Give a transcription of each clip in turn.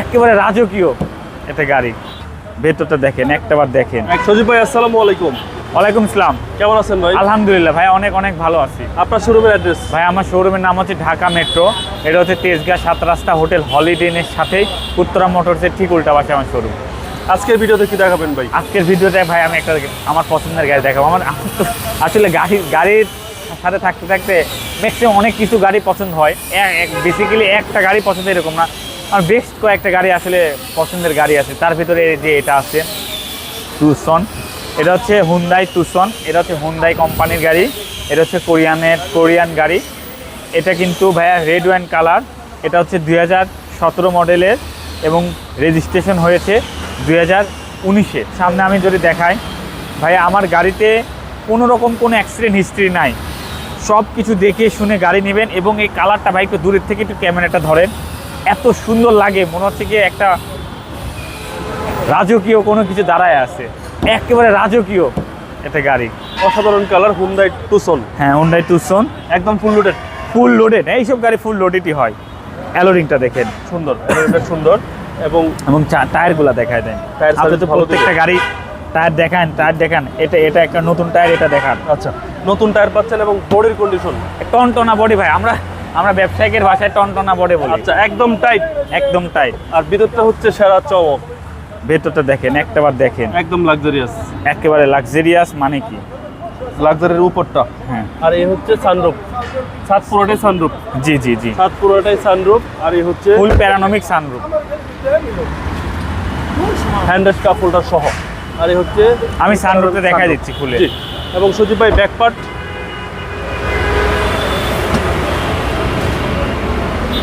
একেবারে রাজকীয় একটা গাড়ি। ভেতরটা দেখেন একটাবার দেখেন। এক সজীব ভাই আসসালামু আলাইকুম। ওয়ালাইকুম সালাম। কেমন আছেন ভাই? আলহামদুলিল্লাহ ভাই অনেক অনেক ভালো আছি। আপনার শোরুমের অ্যাড্রেস ভাই আমার শোরুমের নাম হচ্ছে ঢাকা মেট্রো। এটা হচ্ছে তেজগাঁ সাত রাস্তা হোটেল হলিডে হলিডেনের সাথেই উত্তরা মোটরসের ঠিক উল্টা পাশে আমার শোরুম আজকের ভিডিওতে কি দেখাবেন ভাই? আজকের ভিডিওতে ভাই আমি একটা আমার পছন্দের গাড়ি দেখাবো। আমার আমার আসলে গাড়ি গাড়ির সাথে থাকতে থাকতে ম্যাক্সিমাম অনেক কিছু গাড়ি পছন্দ হয়। বেসিক্যালি একটা গাড়ি পছন্দ এরকম না। আমার বেস্ট কয়েকটা গাড়ি আসলে পছন্দের গাড়ি আছে। তার ভিতরে যে এটা আছে তুসন এটা হচ্ছে হুন্দাই তুসন এটা হচ্ছে হুন্দাই কোম্পানির গাড়ি, এটা হচ্ছে কোরিয়ানের, কোরিয়ান গাড়ি। এটা কিন্তু ভাইয়া রেড ওয়াইন কালার এটা হচ্ছে দুই হাজার সতেরো মডেলের এবং রেজিস্ট্রেশন হয়েছে দুই হাজার উনিশে। সামনে আমি যদি দেখাই, ভাইয়া আমার গাড়িতে কোনো রকম কোনো অ্যাক্সিডেন্ট হিস্ট্রি নাই। সব কিছু দেখে শুনে গাড়ি নেবেন এবং এই কালারটা ভাই একটু দূরের থেকে একটু ক্যামেরাটা ধরেন। এত সুন্দর লাগে মনে হচ্ছে কি একটা রাজকীয় কোনো কিছু দাঁড়ায় আছে। একেবারে রাজকীয় একটা গাড়ি। অসাধারণ কালার হুন্ডাই টুসন হ্যাঁ হুন্ডাই তুসন একদম ফুল লোডেড ফুল লোডেড এইসব গাড়ি ফুল লোডেডই হয়। অ্যালোরিংটা দেখেন। সুন্দর এটা সুন্দর এবং এবং টায়ারগুলো দেখায় দেন। টায়ার তো ভালো প্রত্যেকটা। গাড়ি টায়ার দেখান টায়ার দেখান। এটা এটা একটা নতুন টায়ার এটা দেখান। আচ্ছা নতুন টায়ার পাচ্ছেন এবং বডির কন্ডিশন টনটনা বডি ভাই আমরা আমরা ব্যবসায়িকের ভাষায় টনটনা বডি বলি। আচ্ছা একদম টাইট একদম টাইট আর ভিতরটা হচ্ছে সেরা চমক। ভেতরটা দেখেন একটাবার দেখেন। একদম লাক্সারিয়াস একেবারে লাক্সারিয়াস মানে কি? লাক্সারির উপরটা। হ্যাঁ। আর এই হচ্ছে সানরুফ সাত পুরোটাই সানরুফ জি জি জি। সাত পুরোটাই সানরুফ আর এই হচ্ছে full panoramic sunroof handles cup holder সহ। আর এই হচ্ছে আমি সানরুফে দেখা দিচ্ছি খুলে এবং সজীব ভাই ব্যাক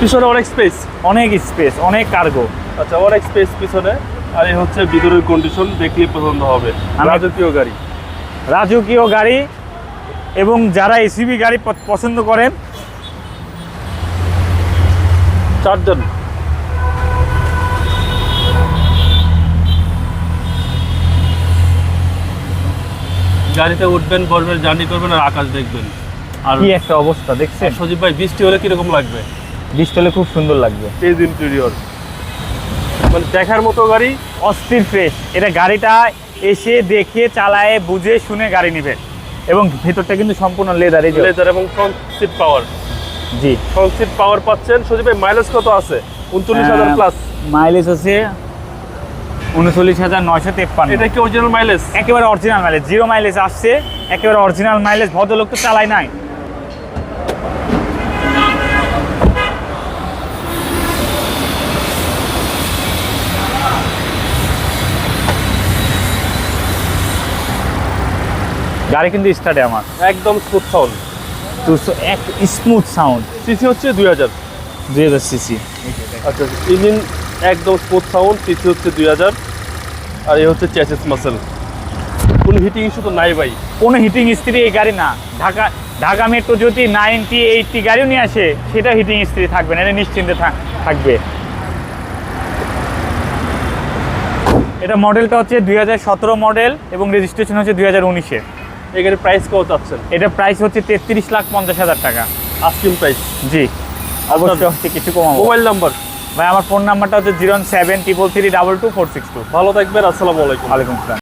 পিছনে অনেক স্পেস অনেক স্পেস অনেক কার্গো আচ্ছা অনেক স্পেস পিছনে আর এই হচ্ছে ভিতরের কন্ডিশন দেখলে পছন্দ হবে। রাজকীয় গাড়ি। রাজকীয় গাড়ি এবং যারা এসিবি গাড়ি পছন্দ করেন চারজন। গাড়িতে উঠবেন বসবেন জার্নি করবেন আর আকাশ দেখবেন। আর কি একটা অবস্থা দেখছেন? সজীব ভাই বৃষ্টি হলে কীরকম লাগবে? ডিস্টলে খুব সুন্দর লাগবে। তেজ ইন্টেরিয়র মানে দেখার মতো গাড়ি অস্থির ফ্রেশ এটা গাড়িটা এসে দেখে চালায় বুঝে শুনে গাড়ি নেবে। এবং ভেতরটা কিন্তু সম্পূর্ণ লেদার এই যে লেজার এবং ফ্রন্ট সিট পাওয়ার জি। ফ্রন্ট সিট পাওয়ার পাচ্ছেন। সজীব ভাই মাইলেজ কত আছে? উনচল্লিশ হাজার প্লাস মাইলেজ আছে উনচল্লিশ হাজার নয়শো তেপ্পান্ন। এটা কি অরিজিনাল মাইলেজ একেবারে অরিজিনাল মাইলেজ জিরো মাইলেজ আসছে। একেবারে অরিজিনাল মাইলেজ ভদ্রলোক তো চালায় নাই। গাড়ি কিন্তু স্টার্টে আমার। একদম স্মুথ সাউন্ড দুশো এক স্মুথ সাউন্ড সিসি হচ্ছে দুই হাজার। দুই হাজার সিসি আচ্ছা ইঞ্জিন একদম স্মুথ সাউন্ড সিসি হচ্ছে দুই হাজার। আর এই হচ্ছে চ্যাসেস মাসেল কোনো হিটিং ইস্যু তো নাই ভাই। কোনো হিটিং স্ত্রী এই গাড়ি না। ঢাকা ঢাকা মেট্রো যদি নাইনটি এইটটি গাড়িও নিয়ে আসে সেটা হিটিং স্ত্রী থাকবে না এটা নিশ্চিন্তে থাকবে। এটা মডেলটা হচ্ছে দুই হাজার সতেরো মডেল এবং রেজিস্ট্রেশন হচ্ছে দুই হাজার উনিশে। গাড়ির প্রাইস কত চাচ্ছেন? এটা প্রাইস হচ্ছে তেত্রিশ লাখ পঞ্চাশ হাজার টাকা। আস্কিং প্রাইস জি। অবশ্যই। হচ্ছে কিছু কম মোবাইল নাম্বার ভাই আমার ফোন নাম্বারটা হচ্ছে zero seven triple three double two four six two ভালো থাকবেন আসসালামু আলাইকুম। আসসালাম।